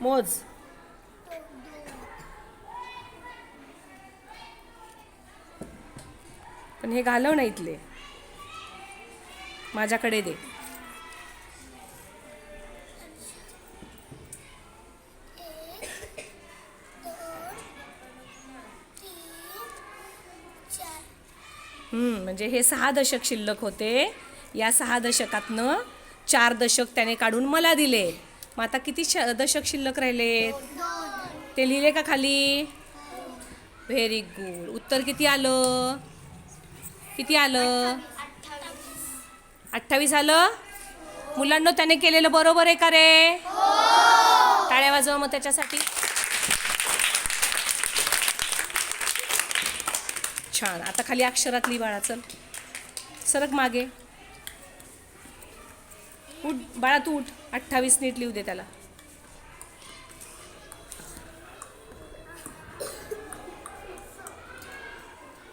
मोज. पण हे घालव ना इथले. माझ्याकडे दे. हम्म, म्हणजे हे सहा दशक शिल्लक होते. या सहा दशकातनं चार दशक त्याने काढून मला दिले. मग आता किती श दशक शिल्लक राहिले ते लिहिले का खाली? व्हेरी गुड उत्तर किती आलं? किती आलं? अठ्ठावीस आलं? मुलांना त्याने केलेलं बरोबर आहे का रे? टाळ्या वाजवा मग त्याच्यासाठी. छान. आता खाली अक्षरात लिही बाळा चल. सरक मागे. उठ बाळा तू उठ. अठ्ठावीस नीट लिहू दे त्याला.